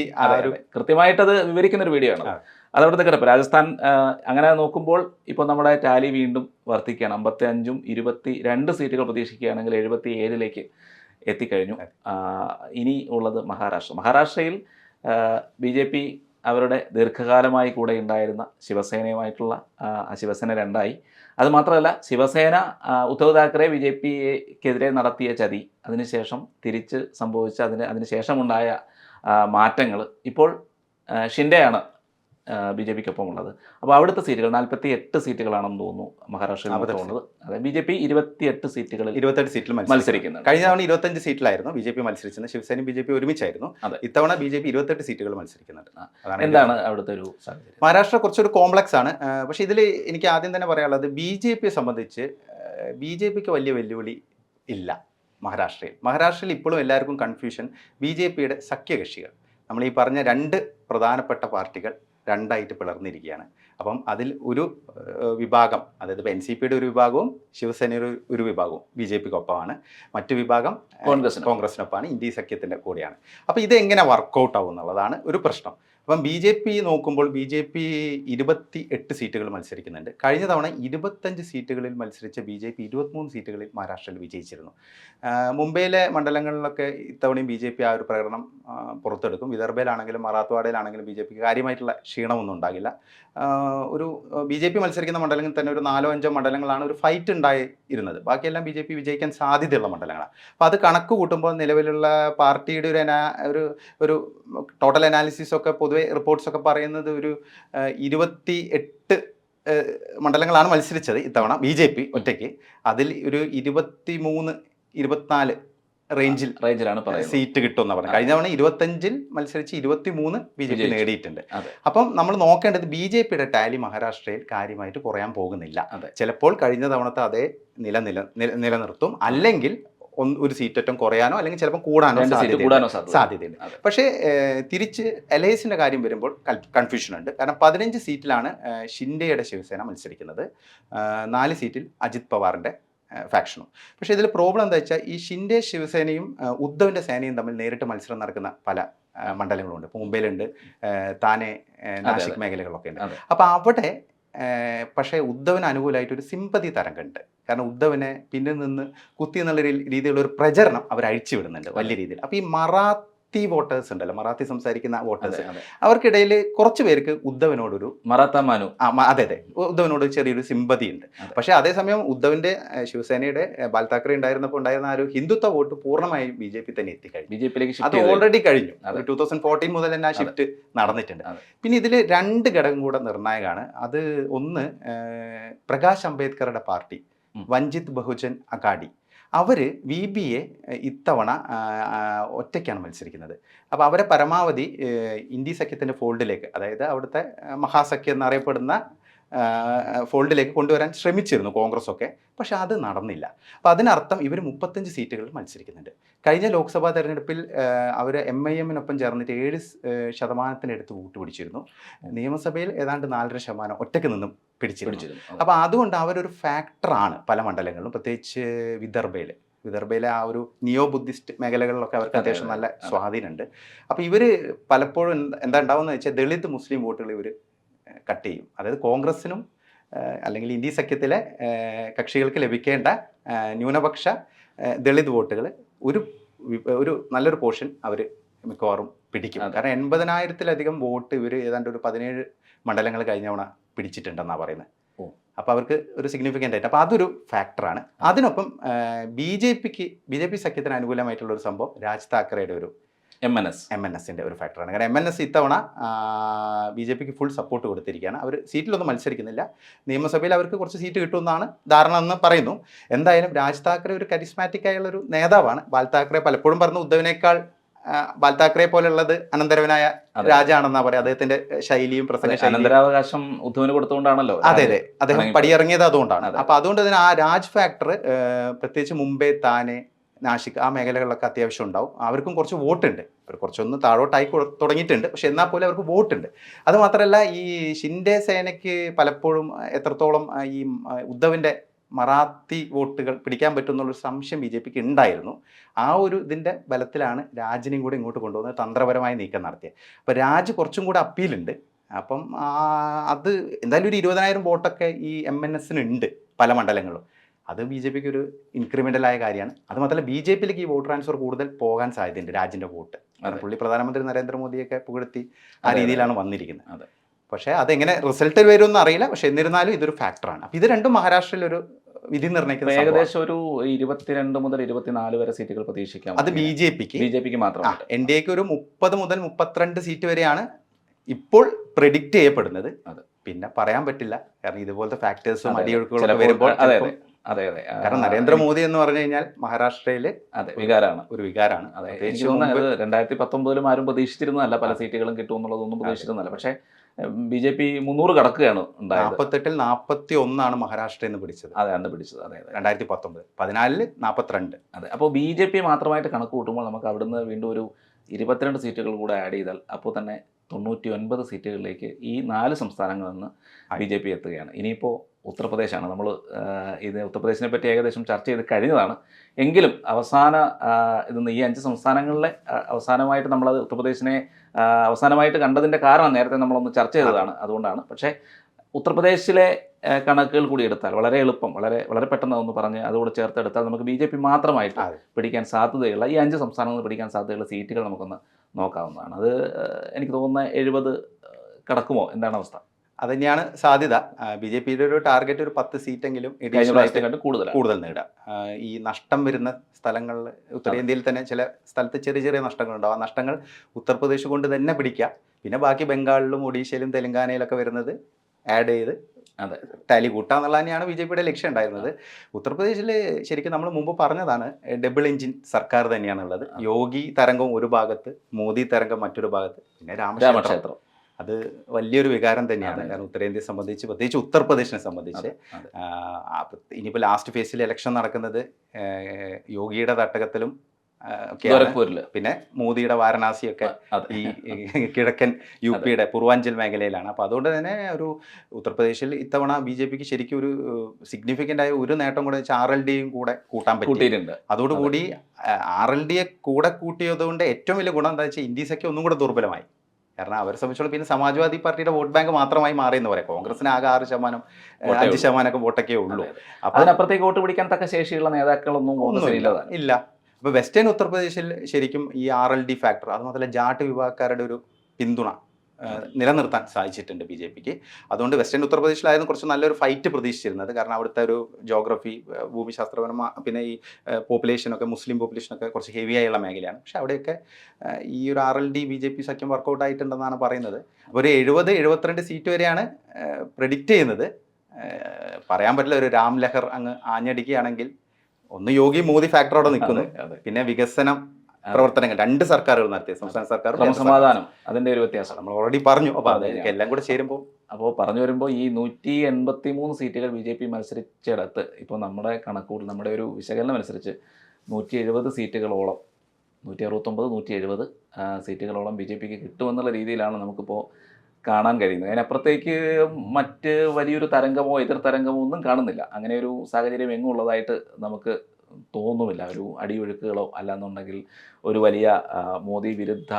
കൃത്യമായിട്ട് അത് വിവരിക്കുന്ന ഒരു വീഡിയോ ആണ്. ആ. അതവിടെ കിടപ്പ്. രാജസ്ഥാൻ അങ്ങനെ നോക്കുമ്പോൾ ഇപ്പോൾ നമ്മുടെ ടാലി വീണ്ടും വർദ്ധിക്കുകയാണ്. അമ്പത്തി അഞ്ചും ഇരുപത്തി രണ്ട് സീറ്റുകൾ പ്രതീക്ഷിക്കുകയാണെങ്കിൽ എഴുപത്തി ഏഴിലേക്ക് എത്തിക്കഴിഞ്ഞു ഇനി ഉള്ളത് മഹാരാഷ്ട്ര. മഹാരാഷ്ട്രയിൽ ബി ജെ പി അവരുടെ ദീർഘകാലമായി കൂടെ ഉണ്ടായിരുന്ന ശിവസേനയുമായിട്ടുള്ള ശിവസേന രണ്ടായി. അതുമാത്രമല്ല ശിവസേന ഉദ്ധവ് താക്കറെ ബി ജെ പിക്കെതിരെ നടത്തിയ ചതി അതിനുശേഷം തിരിച്ച് സംഭവിച്ച അതിന് അതിനുശേഷമുണ്ടായ മാറ്റങ്ങൾ ഇപ്പോൾ ഷിൻഡെയാണ് ബി ജെ പിക്കൊപ്പം ഉള്ളത് അപ്പോൾ അവിടുത്തെ സീറ്റുകൾ നാൽപ്പത്തി എട്ട് സീറ്റുകളാണെന്ന് തോന്നുന്നു മഹാരാഷ്ട്രയിൽ മൊത്തം തോന്നുന്നത് ഉള്ളത്. അതെ ബി ജെ പി ഇരുപത്തിയെട്ട് സീറ്റുകളിൽ ഇരുപത്തെട്ട് സീറ്റിൽ മത്സരിക്കുന്നു കഴിഞ്ഞ തവണ ഇരുപത്തഞ്ച് സീറ്റിലായിരുന്നു ബി ജെ പി മത്സരിച്ചത്. ശിവസേനയും ബി ജെ പി ഒരുമിച്ചായിരുന്നു. അതെ. ഇത്തവണ ബി ജെ പി ഇരുപത്തെട്ട് സീറ്റുകൾ മത്സരിക്കുന്നുണ്ട്. എന്താണ് അവിടുത്തെ ഒരു മഹാരാഷ്ട്ര കുറച്ചൊരു കോംപ്ലക്സ് ആണ് പക്ഷേ ഇതിൽ എനിക്ക് ആദ്യം തന്നെ പറയാനുള്ളത് ബി ജെ പിയെ സംബന്ധിച്ച് ബി ജെ പിക്ക് വലിയ വെല്ലുവിളി ഇല്ല മഹാരാഷ്ട്രയിൽ. മഹാരാഷ്ട്രയിൽ ഇപ്പോഴും എല്ലാവർക്കും കൺഫ്യൂഷൻ ബി ജെ പിയുടെ സഖ്യകക്ഷികൾ. നമ്മൾ ഈ പറഞ്ഞ രണ്ട് പ്രധാനപ്പെട്ട പാർട്ടികൾ രണ്ടായിട്ട് പിളർന്നിരിക്കുകയാണ്. അപ്പം അതിൽ ഒരു വിഭാഗം അതായത് ഇപ്പോൾ എൻ സി പിയുടെ ഒരു വിഭാഗവും ശിവസേനയുടെ ഒരു- വിഭാഗവും ബി ജെ പിക്ക് ഒപ്പമാണ് മറ്റു വിഭാഗം കോൺഗ്രസ് കോൺഗ്രസിന് കോൺഗ്രസിനൊപ്പമാണ് ഇന്ത്യ സഖ്യത്തിന്റെ കൂടെയാണ്. അപ്പോൾ ഇത് എങ്ങനെ വർക്കൗട്ട് ആവും എന്നുള്ളതാണ് ഒരു പ്രശ്നം. അപ്പം ബി ജെ പി നോക്കുമ്പോൾ ബി ജെ പി ഇരുപത്തി എട്ട് സീറ്റുകൾ മത്സരിക്കുന്നുണ്ട്. കഴിഞ്ഞ തവണ ഇരുപത്തഞ്ച് സീറ്റുകളിൽ മത്സരിച്ച ബി ജെ പി ഇരുപത്തിമൂന്ന് സീറ്റുകളിൽ മഹാരാഷ്ട്രയിൽ വിജയിച്ചിരുന്നു. മുംബൈയിലെ മണ്ഡലങ്ങളിലൊക്കെ ഇത്തവണയും ബി ജെ പി ആ ഒരു പ്രകടനം പുറത്തെടുക്കും. വിദർഭയിലാണെങ്കിലും മറാത്ത്വാഡയിലാണെങ്കിലും ബി ജെ പിക്ക് കാര്യമായിട്ടുള്ള ക്ഷീണമൊന്നും ഉണ്ടാകില്ല. ഒരു ബി ജെ പി മത്സരിക്കുന്ന മണ്ഡലങ്ങളിൽ തന്നെ ഒരു നാലോ അഞ്ചോ മണ്ഡലങ്ങളാണ് ഒരു ഫൈറ്റ് ഉണ്ടായിരുന്നത്. ബാക്കിയെല്ലാം ബി ജെ പി വിജയിക്കാൻ സാധ്യതയുള്ള മണ്ഡലങ്ങളാണ്. അപ്പോൾ അത് കണക്ക് കൂട്ടുമ്പോൾ നിലവിലുള്ള പാർട്ടിയുടെ ഒരു ഒരു ഒരു ടോട്ടൽ അനാലിസിസ് ഒക്കെ പൊതുവെ റിപ്പോർട്ട്സ് ഒക്കെ പറയുന്നത് ഒരു ഇരുപത്തി എട്ട് മണ്ഡലങ്ങളാണ് മത്സരിച്ചത് ഇത്തവണ ബി ജെ പി ഒറ്റയ്ക്ക്. അതിൽ ഒരു ഇരുപത്തി മൂന്ന് ഇരുപത്തിനാല് റേഞ്ചിൽ റേഞ്ചിലാണ് പറയുന്നത്. സീറ്റ് കിട്ടുമെന്ന് പറഞ്ഞു കഴിഞ്ഞ തവണ ഇരുപത്തഞ്ചിൽ മത്സരിച്ച് ഇരുപത്തി മൂന്ന് ബി ജെ പി നേടിയിട്ടുണ്ട്. അപ്പം നമ്മൾ നോക്കേണ്ടത് ബി ജെ പിയുടെ ടാലി മഹാരാഷ്ട്രയിൽ കാര്യമായിട്ട് കുറയാൻ പോകുന്നില്ല. അതെ. ചിലപ്പോൾ കഴിഞ്ഞ തവണത്തെ അതേ നില നില നില- നിലനിർത്തും. അല്ലെങ്കിൽ ഒരു സീറ്ററ്റം കുറയാനോ അല്ലെങ്കിൽ ചിലപ്പോൾ കൂടാനോ സാധ്യതയുണ്ട്. കൂടാനോ സാധ്യതയുണ്ട്. പക്ഷേ തിരിച്ച് എലൈസിന്റെ കാര്യം വരുമ്പോൾ കൺഫ്യൂഷൻ ഉണ്ട്. കാരണം പതിനഞ്ച് സീറ്റിലാണ് ഷിൻഡെയുടെ ശിവസേന മത്സരിക്കുന്നത്. നാല് സീറ്റിൽ അജിത് പവാറിന്റെ ഫാക്ഷനും പക്ഷേ ഇതിൽ പ്രോബ്ലം എന്താ വെച്ചാൽ ഈ ഷിൻഡെ ശിവസേനയും ഉദ്ധവിന്റെ ഉദ്ധവിന്റെ സേനയും തമ്മിൽ നേരിട്ട് മത്സരം നടക്കുന്ന പല മണ്ഡലങ്ങളുണ്ട്. ഇപ്പോൾ മുംബൈയിലുണ്ട് താനെ നാഷിക് നാസിക് മേഖലകളൊക്കെ ഉണ്ട്. അപ്പൊ അപ്പോൾ അവിടെ പക്ഷേ ഉദ്ധവിന് അനുകൂലമായിട്ട് ഒരു സിമ്പതി തരംഗമുണ്ട്. കാരണം ഉദ്ധവിനെ പിന്നിൽ നിന്ന് കുത്തി എന്നുള്ള രീതിയിലുള്ള ഒരു പ്രചരണം അവർ അഴിച്ചു വിടുന്നുണ്ട് വലിയ രീതിയിൽ. അപ്പോൾ ഈ മറാത്തി വോട്ടേഴ്സ് ഉണ്ടല്ലോ മറാത്തി സംസാരിക്കുന്ന വോട്ടേഴ്സ്. അവർക്കിടയിൽ കുറച്ച് പേർക്ക് ഉദ്ധവനോടൊരു മറാത്ത മനു. ആ, അതെ അതെ. ഉദ്ധവനോട് ചെറിയൊരു സിമ്പതി ഉണ്ട്. പക്ഷേ അതേസമയം ഉദ്ധവിന്റെ ശിവസേനയുടെ ബാൽ താക്കറെ ഉണ്ടായിരുന്നപ്പോൾ ഉണ്ടായിരുന്ന ആ ഒരു ഹിന്ദുത്വ വോട്ട് പൂർണമായും ബി ജെ പി തന്നെ എത്തിക്കഴിഞ്ഞു. ബി ജെ പിയിലേക്ക് അത് ഓൾറെഡി കഴിഞ്ഞു. ടൂ തൗസൻഡ് ഫോർട്ടീൻ മുതൽ തന്നെ ആ ഷിഫ്റ്റ് നടന്നിട്ടുണ്ട്. പിന്നെ ഇതിൽ രണ്ട് ഘടകം കൂടെ നിർണായകമാണ്. അത് ഒന്ന് പ്രകാശ് അംബേദ്കറുടെ പാർട്ടി വഞ്ചിത് ബഹുജൻ അഗാഡി. അവർ വി ബി എ ഇത്തവണ ഒറ്റയ്ക്കാണ് മത്സരിക്കുന്നത്. അപ്പോൾ അവരെ പരമാവധി ഇന്ത്യ സഖ്യത്തിന്റെ ഫോൾഡിലേക്ക് അതായത് അവിടുത്തെ മഹാസഖ്യം എന്നറിയപ്പെടുന്ന ഫോൾഡിലേക്ക് കൊണ്ടുവരാൻ ശ്രമിച്ചിരുന്നു കോൺഗ്രസ് ഒക്കെ പക്ഷെ അത് നടന്നില്ല. അപ്പോൾ അതിനർത്ഥം ഇവർ മുപ്പത്തഞ്ച് സീറ്റുകളിൽ മത്സരിക്കുന്നുണ്ട്. കഴിഞ്ഞ ലോക്സഭാ തെരഞ്ഞെടുപ്പിൽ അവർ എം ഐ എമ്മിനൊപ്പം ചേർന്നിട്ട് ഏഴ് ശതമാനത്തിനടുത്ത് വോട്ട് പിടിച്ചിരുന്നു. നിയമസഭയിൽ ഏതാണ്ട് നാലര ശതമാനം ഒറ്റയ്ക്ക് നിന്നും പിടിച്ചിരുന്നു. അപ്പോൾ അതുകൊണ്ട് അവരൊരു ഫാക്ടറാണ് പല മണ്ഡലങ്ങളിലും പ്രത്യേകിച്ച് വിദർഭയിൽ വിദർഭയിലെ ആ ഒരു നിയോ ബുദ്ധിസ്റ്റ് മേഖലകളിലൊക്കെ അവർക്ക് അതെ, അത്യാവശ്യം നല്ല. സ്വാധീനമുണ്ട്. അപ്പോൾ ഇവർ പലപ്പോഴും എന്ത- എന്താ ഉണ്ടാവുന്നത് വെച്ചാൽ ദളിത് മുസ്ലിം വോട്ടുകൾ ഇവർ കട്ട് ചെയ്യും അതായത് കോൺഗ്രസിനും അല്ലെങ്കിൽ ഇന്ത്യ സഖ്യത്തിലെ കക്ഷികൾക്ക് ലഭിക്കേണ്ട ന്യൂനപക്ഷ ദളിത് വോട്ടുകൾ ഒരു ഒരു നല്ലൊരു പോർഷൻ അവർ മിക്കവാറും പിടിക്കും. കാരണം എൺപതിനായിരത്തിലധികം വോട്ട് ഇവർ ഏതാണ്ട് ഒരു പതിനേഴ് മണ്ഡലങ്ങൾ കഴിഞ്ഞ തവണ പിടിച്ചിട്ടുണ്ടെന്നാണ് പറയുന്നത്. അപ്പോൾ അവർക്ക് ഒരു സിഗ്നിഫിക്കന്റ് ആയിട്ട് അപ്പോൾ അതൊരു ഫാക്ടറാണ് അതിനൊപ്പം ബി ജെ പിക്ക് ബി ജെ പി സഖ്യത്തിന് അനുകൂലമായിട്ടുള്ള ഒരു സംഭവം രാജ് താക്കറയുടെ ഒരു M N S M N എസിന്റെ ഒരു ഫാക്ടറാണ് കാരണം എം എൻ എസ് ഇത്തവണ ബി ജെ പിക്ക് ഫുൾ സപ്പോർട്ട് കൊടുത്തിരിക്കുകയാണ്. അവർ സീറ്റിലൊന്നും മത്സരിക്കുന്നില്ല. നിയമസഭയിൽ അവർക്ക് കുറച്ച് സീറ്റ് കിട്ടുമെന്നാണ് ധാരണ എന്ന് പറയുന്നു. എന്തായാലും രാജ് താക്കറെ ഒരു കരിസ്മാറ്റിക് ആയുള്ള ഒരു നേതാവാണ്. ബാൽ താക്കറെ പലപ്പോഴും പറഞ്ഞു ഉദ്ധവിനേക്കാൾ ബാൽ താക്കറെ പോലുള്ളത് അനന്തരവനായ. രാജാണെന്നാ പറയാം. അദ്ദേഹത്തിന്റെ ശൈലിയും പ്രസംഗ ഉദ്ധവന് അനന്തരാവകാശം ഉദ്ധവിന് കൊടുത്തുകൊണ്ടാണല്ലോ അതെ അതെ. അദ്ദേഹം പടിയിറങ്ങിയത് അതുകൊണ്ടാണ്. അതെ. അപ്പൊ അതുകൊണ്ട് തന്നെ ആ രാജ് ഫാക്ടർ പ്രത്യേകിച്ച് മുംബൈ താനെ നാഷിക് ആ മേഖലകളിലൊക്കെ അത്യാവശ്യം ഉണ്ടാവും. അവർക്കും കുറച്ച് വോട്ടുണ്ട്. അവർ കുറച്ചൊന്ന് താഴോട്ടായി തുടങ്ങിയിട്ടുണ്ട്. പക്ഷെ എന്നാൽ പോലും അവർക്ക് വോട്ടുണ്ട്. അത് മാത്രമല്ല ഈ ഷിൻഡെ സേനയ്ക്ക് പലപ്പോഴും എത്രത്തോളം ഈ ഉദ്ധവിന്റെ മറാത്തി വോട്ടുകൾ പിടിക്കാൻ പറ്റുമെന്നുള്ളൊരു സംശയം ബി ജെ പിക്ക് ഉണ്ടായിരുന്നു. ആ ഒരു ഇതിന്റെ ബലത്തിലാണ് രാജിനെയും കൂടെ ഇങ്ങോട്ട് കൊണ്ടുവന്ന് തന്ത്രപരമായ നീക്കം നടത്തിയത്. അപ്പോൾ രാജ് കുറച്ചും കൂടെ അപ്പീലുണ്ട്. അപ്പം അത് എന്തായാലും ഒരു ഇരുപതിനായിരം വോട്ടൊക്കെ ഈ എം എൻ എസിനുണ്ട് പല മണ്ഡലങ്ങളിലും. അത് ബി ജെ പിക്ക് ഒരു ഇൻക്രിമെന്റലായ കാര്യമാണ്. അത് മാത്രമല്ല ബി ജെ പിയിലേക്ക് ഈ വോട്ട് ട്രാൻസ്ഫർ കൂടുതൽ പോകാൻ സാധ്യതയുണ്ട് രാജ്യന്റെ വോട്ട്. പുള്ളി പ്രധാനമന്ത്രി നരേന്ദ്രമോദിയൊക്കെ പുകഴ്ത്തി ആ. രീതിയിലാണ് വന്നിരിക്കുന്നത്. അതെ. പക്ഷേ അതെങ്ങനെ റിസൾട്ട് വരുമെന്ന് അറിയില്ല. പക്ഷെ എന്നിരുന്നാലും ഇതൊരു ഫാക്ടറാണ് അപ്പം ഇത് രണ്ടും മഹാരാഷ്ട്രയിൽ ഒരു വിധി നിർണയിക്കുന്നത്. ഏകദേശം ഒരു ഇരുപത്തിരണ്ട് മുതൽ ഇരുപത്തിനാല് വരെ സീറ്റുകൾ പ്രതീക്ഷിക്കാം. അത് ബി ജെ പിക്ക്. ബി ജെ പിക്ക് മാത്രം എൻ ഡി എക്ക് ഒരു മുപ്പത് മുതൽ മുപ്പത്തിരണ്ട് സീറ്റ് വരെയാണ് ഇപ്പോൾ പ്രെഡിക്റ്റ് ചെയ്യപ്പെടുന്നത്. അത്. പിന്നെ പറയാൻ പറ്റില്ല. കാരണം ഇതുപോലത്തെ ഫാക്ടേഴ്സും അടിയൊഴുക്കുകളും വരുമ്പോൾ അതെ അതെ. കാരണം നരേന്ദ്രമോദി എന്ന് പറഞ്ഞു കഴിഞ്ഞാൽ മഹാരാഷ്ട്രയിൽ അതെ. വികാരമാണ് ഒരു വികാരമാണ്. അതെ എനിക്ക് പ്രത്യേകിച്ച് തോന്നുന്നത് രണ്ടായിരത്തി പത്തൊമ്പതിലും ആരും പ്രതീക്ഷിച്ചിരുന്നതല്ല പല സീറ്റുകളും കിട്ടും എന്നുള്ളതൊന്നും പ്രതീക്ഷിച്ചിരുന്നല്ല പക്ഷേ ബി ജെ പി മുന്നൂറ് കടക്കുകയാണ് നാൽപ്പത്തെട്ടിൽ നാൽപ്പത്തി ഒന്നാണ് മഹാരാഷ്ട്രയിൽ നിന്ന് പിടിച്ചത്. അതെ അന്ന് പിടിച്ചത്. അതെ അതെ. രണ്ടായിരത്തി പത്തൊമ്പത് പതിനാലിൽ നാൽപ്പത്തിരണ്ട് അതെ. അപ്പോൾ ബി ജെ പി മാത്രമായിട്ട് കണക്ക് കൂട്ടുമ്പോൾ നമുക്ക് അവിടുന്ന് വീണ്ടും ഒരു ഇരുപത്തിരണ്ട് സീറ്റുകൾ കൂടെ ആഡ് ചെയ്താൽ അപ്പോൾ തന്നെ തൊണ്ണൂറ്റി ഒൻപത് സീറ്റുകളിലേക്ക് ഈ നാല് സംസ്ഥാനങ്ങളിൽ നിന്ന് ബി ജെ പി എത്തുകയാണ്. ഇനിയിപ്പോൾ ഉത്തർപ്രദേശാണ്. നമ്മൾ ഇത് ഉത്തർപ്രദേശിനെ പറ്റി ഏകദേശം ചർച്ച ചെയ്ത് കഴിഞ്ഞതാണ്. എങ്കിലും അവസാന ഇതൊന്ന് ഈ അഞ്ച് സംസ്ഥാനങ്ങളിലെ അവസാനമായിട്ട് നമ്മളത് ഉത്തർപ്രദേശിനെ അവസാനമായിട്ട് കണ്ടതിന്റെ കാരണം നേരത്തെ നമ്മളൊന്ന് ചർച്ച ചെയ്തതാണ്. അതുകൊണ്ടാണ്. പക്ഷേ ഉത്തർപ്രദേശിലെ കണക്കുകൾ കൂടി എടുത്താൽ വളരെ എളുപ്പം വളരെ വളരെ പെട്ടെന്ന് ഒന്ന് പറഞ്ഞ് അതുകൂടെ ചേർത്തെടുത്താൽ നമുക്ക് ബി ജെ പി മാത്രമായിട്ട് പിടിക്കാൻ സാധ്യതയുള്ള ഈ അഞ്ച് സംസ്ഥാനങ്ങളിൽ പിടിക്കാൻ സാധ്യതയുള്ള സീറ്റുകൾ നമുക്കൊന്ന് നോക്കാവുന്നതാണ്. അത് എനിക്ക് തോന്നുന്ന എഴുപത് കടക്കുമോ? എന്താണ് അവസ്ഥ? അത് തന്നെയാണ് സാധ്യത ബി ജെ പിയുടെ ഒരു ടാർഗറ്റ് ഒരു പത്ത് സീറ്റെങ്കിലും കൂടുതൽ കൂടുതൽ നേടാം. ഈ നഷ്ടം വരുന്ന സ്ഥലങ്ങളിൽ ഉത്തരേന്ത്യയിൽ തന്നെ ചില സ്ഥലത്ത് ചെറിയ ചെറിയ നഷ്ടങ്ങളുണ്ടാവും. ആ നഷ്ടങ്ങൾ ഉത്തർപ്രദേശ് കൊണ്ട് തന്നെ പിടിക്കുക പിന്നെ ബാക്കി ബംഗാളിലും ഒഡീഷയിലും തെലങ്കാനയിലൊക്കെ വരുന്നത് ആഡ് ചെയ്ത് അതെ. ടാലി കൂട്ടുക എന്നുള്ള തന്നെയാണ് ബി ജെ പിയുടെ ലക്ഷ്യം ഉണ്ടായിരുന്നത്. ഉത്തർപ്രദേശിൽ ശരിക്കും നമ്മൾ മുമ്പ് പറഞ്ഞതാണ് ഡബിൾ എഞ്ചിൻ സർക്കാർ തന്നെയാണുള്ളത്. യോഗി തരംഗം ഒരു ഭാഗത്ത് മോദി തരംഗം മറ്റൊരു ഭാഗത്ത് പിന്നെ രാമക്ഷേത്രം. അത് വലിയൊരു വികാരം തന്നെയാണ്. കാരണം ഉത്തരേന്ത്യയെ സംബന്ധിച്ച് പ്രത്യേകിച്ച് ഉത്തർപ്രദേശിനെ സംബന്ധിച്ച് ഇനിയിപ്പോൾ ലാസ്റ്റ് ഫേസിൽ ഇലക്ഷൻ നടക്കുന്നത് യോഗിയുടെ തട്ടകത്തിലും ഗോരഖ്പൂരിൽ പിന്നെ മോദിയുടെ വാരണാസിയൊക്കെ ഈ കിഴക്കൻ യു പിയുടെ പൂർവാഞ്ചൽ മേഖലയിലാണ്. അപ്പോൾ അതുകൊണ്ട് തന്നെ ഒരു ഉത്തർപ്രദേശിൽ ഇത്തവണ ബി ജെ പിക്ക് ശരിക്കും ഒരു സിഗ്നിഫിക്കന്റ് ആയ ഒരു നേട്ടം കൂടെ വെച്ചാൽ ആർ എൽ ഡിയും കൂടെ കൂട്ടാൻ പറ്റിയിട്ടുണ്ട് അതോടുകൂടി ആർ എൽ ഡിയെ കൂടെ കൂട്ടിയതുകൊണ്ട് ഏറ്റവും വലിയ ഗുണം എന്താ വെച്ചാൽ ഇന്ത്യസൊക്കെ ഒന്നും കൂടെ ദുർബലമായി. കാരണം അവരെ സംബന്ധിച്ചോളം പിന്നെ സമാജ്വാദി പാർട്ടിയുടെ വോട്ട് ബാങ്ക് മാത്രമായി മാറി എന്ന് പറയാം. കോൺഗ്രസിന് ആകെ ആറ് ശതമാനം അഞ്ച്. ശതമാനമൊക്കെ വോട്ടൊക്കെ ഉള്ളൂ. അപ്പൊ അതിനപ്പുറത്തേക്ക് വോട്ട് പിടിക്കാൻ തക്ക ശേഷിയുള്ള നേതാക്കളൊന്നും ഇല്ല. അപ്പോൾ വെസ്റ്റേൺ ഉത്തർപ്രദേശിൽ ശരിക്കും ഈ ആർ എൽ ഡി ഫാക്ടർ അതുമാത്രമല്ല ജാട്ട് വിഭാഗക്കാരുടെ ഒരു പിന്തുണ നിലനിർത്താൻ സാധിച്ചിട്ടുണ്ട് ബി ജെ പിക്ക്. അതുകൊണ്ട് വെസ്റ്റേൺ ഉത്തർപ്രദേശിലായിരുന്നു കുറച്ച് നല്ലൊരു ഫൈറ്റ് പ്രതീക്ഷിച്ചിരുന്നത്. കാരണം അവിടുത്തെ ഒരു ജോഗ്രഫി ഭൂമിശാസ്ത്രപരമായ പിന്നെ ഈ പോപ്പുലേഷനൊക്കെ മുസ്ലിം പോപ്പുലേഷനൊക്കെ കുറച്ച് ഹെവി ആയുള്ള മേഖലയാണ്. പക്ഷെ അവിടെയൊക്കെ ഈ ഒരു R L D B J P സഖ്യം വർക്കൗട്ട് ആയിട്ടുണ്ടെന്നാണ് പറയുന്നത്. അപ്പോൾ ഒരു എഴുപത് എഴുപത്തിരണ്ട് സീറ്റ് വരെയാണ് പ്രെഡിക്റ്റ് ചെയ്യുന്നത്. പറയാൻ പറ്റില്ല ഒരു രാംലഹർ അങ്ങ് ആഞ്ഞടിക്കുകയാണെങ്കിൽ ഒന്ന് യോഗി മോദി ഫാക്ടർ അവിടെ നിൽക്കുന്നു. പിന്നെ വികസനം പ്രവർത്തനങ്ങൾ രണ്ട് സർക്കാരുകൾ നടത്തിയ സംസ്ഥാന സർക്കാർ സമാധാനം അതിന്റെ ഒരു വ്യത്യാസം. നമ്മൾ ഓൾറെഡി പറഞ്ഞു. അപ്പൊ എല്ലാം കൂടെ ചേരുമ്പോൾ അപ്പോൾ പറഞ്ഞു വരുമ്പോൾ ഈ നൂറ്റി എൺപത്തി മൂന്ന് സീറ്റുകൾ ബി ജെ പി മത്സരിച്ചിടത്ത് ഇപ്പോൾ നമ്മുടെ കണക്കൂടിൽ നമ്മുടെ ഒരു വിശകലനം അനുസരിച്ച് നൂറ്റി എഴുപത് സീറ്റുകളോളം നൂറ്റി അറുപത്തൊമ്പത് നൂറ്റി എഴുപത് സീറ്റുകളോളം ബി ജെ പിക്ക് കിട്ടുമെന്നുള്ള രീതിയിലാണ് നമുക്കിപ്പോൾ കാണാൻ കഴിയുന്നത്. അതിനപ്പുറത്തേക്ക് മറ്റ് വലിയൊരു തരംഗമോ എതിർ തരംഗമോ ഒന്നും കാണുന്നില്ല. അങ്ങനെ ഒരു സാഹചര്യം എങ്ങും ഉള്ളതായിട്ട് നമുക്ക് തോന്നുമില്ല ഒരു അടിയൊഴുക്കുകളോ അല്ലാന്നുണ്ടെങ്കിൽ ഒരു വലിയ മോദി വിരുദ്ധ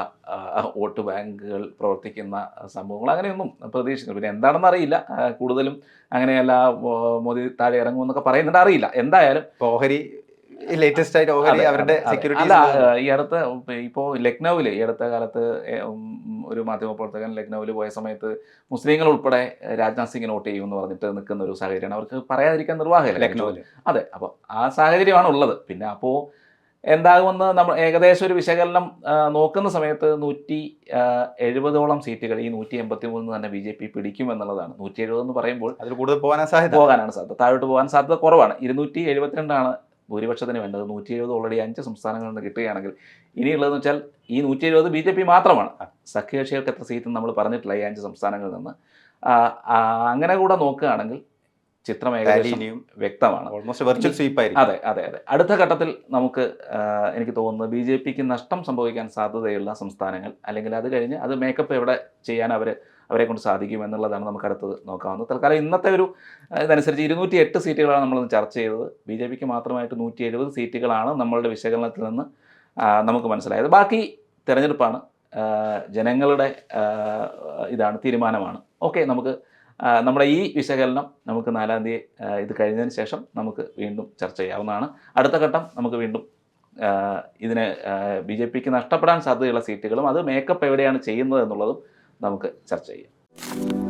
വോട്ട് ബാങ്കുകൾ പ്രവർത്തിക്കുന്ന സംഭവങ്ങൾ അങ്ങനെയൊന്നും പ്രതീക്ഷിക്കുന്നു. പിന്നെ എന്താണെന്ന് അറിയില്ല. കൂടുതലും അങ്ങനെയല്ല മോദി താഴെ ഇറങ്ങുമെന്നൊക്കെ പറയുന്നുണ്ട്. അറിയില്ല. എന്തായാലും ഓഹരി ലേറ്റസ്റ്റ് ആയിട്ട് ഓഹരി അവരുടെ. സെക്യൂരിറ്റി അല്ല ഈ അടുത്ത ഇപ്പോൾ ലക്നൌവിൽ ഈ അടുത്ത കാലത്ത് ഒരു മാധ്യമ ഒരു മാധ്യമപ്രവർത്തകൻ ലക്നൌവിൽ പോയ സമയത്ത് മുസ്ലിങ്ങൾ ഉൾപ്പെടെ രാജ്നാഥ് സിംഗിന് വോട്ട് ചെയ്യുമെന്ന് പറഞ്ഞിട്ട് നിൽക്കുന്ന ഒരു സാഹചര്യമാണ്. അവർക്ക് പറയാതിരിക്കാൻ നിർവാഹമില്ല ലക്നൌവിൽ അതെ അപ്പോൾ ആ സാഹചര്യമാണ് ഉള്ളത്. പിന്നെ അപ്പോൾ എന്താകുമെന്ന് നമ്മൾ ഏകദേശം ഒരു വിശകലനം നോക്കുന്ന സമയത്ത് നൂറ്റി എഴുപതോളം സീറ്റുകൾ ഈ നൂറ്റി എൺപത്തി മൂന്ന് തന്നെ ബി ജെ പി പിടിക്കും എന്നുള്ളതാണ്. നൂറ്റി എഴുപത് എന്ന് പറയുമ്പോൾ അതിൽ കൂടുതൽ പോകാനാ സാധ്യത. പോകാനാണ് സാധ്യത. താഴോട്ട് പോകാൻ സാധ്യത കുറവാണ്. ഇരുന്നൂറ്റി എഴുപത്തിരണ്ടാണ് ഭൂരിപക്ഷത്തിന് വേണ്ടത് നൂറ്റി എഴുപത് ഓൾറെഡി അഞ്ച് സംസ്ഥാനങ്ങളിൽ നിന്ന് കിട്ടുകയാണെങ്കിൽ ഇനിയുള്ളതെന്ന് വെച്ചാൽ ഈ നൂറ്റി എഴുപത് ബി ജെ പി മാത്രമാണ്. സഖ്യകക്ഷികൾക്ക് എത്ര സീറ്റ് നമ്മൾ പറഞ്ഞിട്ടില്ല ഈ അഞ്ച് സംസ്ഥാനങ്ങളിൽ നിന്ന്. അങ്ങനെ കൂടെ നോക്കുകയാണെങ്കിൽ ചിത്രം ഏകദേശം വ്യക്തമാണ്. ഓൾമോസ്റ്റ് വെർച്വൽ സ്വീപ്പ് ആയിരിക്കും. അതെ അതെ അതെ. അടുത്ത ഘട്ടത്തിൽ നമുക്ക് എനിക്ക് തോന്നുന്നത് ബി ജെ പിക്ക് നഷ്ടം സംഭവിക്കാൻ സാധ്യതയുള്ള സംസ്ഥാനങ്ങൾ അല്ലെങ്കിൽ അത് കഴിഞ്ഞ് അത് മേക്കപ്പ് എവിടെ ചെയ്യാൻ അവർ അവരെ കൊണ്ട് സാധിക്കും എന്നുള്ളതാണ് നമുക്ക് അടുത്തത് നോക്കാവുന്നത്. തൽക്കാലം ഇന്നത്തെ ഒരു ഇതനുസരിച്ച് ഇരുന്നൂറ്റി എട്ട് സീറ്റുകളാണ് നമ്മൾ ചർച്ച ചെയ്തത്. ബി ജെ പിക്ക് മാത്രമായിട്ട് നൂറ്റി എഴുപത് സീറ്റുകളാണ് നമ്മളുടെ വിശകലനത്തിൽ നിന്ന് നമുക്ക് മനസ്സിലായത്. ബാക്കി തിരഞ്ഞെടുപ്പാണ് ജനങ്ങളുടെ ഇതാണ് തീരുമാനമാണ്. ഓക്കെ നമുക്ക് നമ്മുടെ ഈ വിശകലനം നമുക്ക് നാലാം തീയതി ഇത് കഴിഞ്ഞതിന് ശേഷം നമുക്ക് വീണ്ടും ചർച്ച ചെയ്യാവുന്നതാണ്. അടുത്ത ഘട്ടം നമുക്ക് വീണ്ടും ഇതിന് ബി ജെ പിക്ക് നഷ്ടപ്പെടാൻ സാധ്യതയുള്ള സീറ്റുകളും അത് മേക്കപ്പ് എവിടെയാണ് ചെയ്യുന്നത് എന്നുള്ളതും നമുക്ക് ചർച്ച ചെയ്യാം.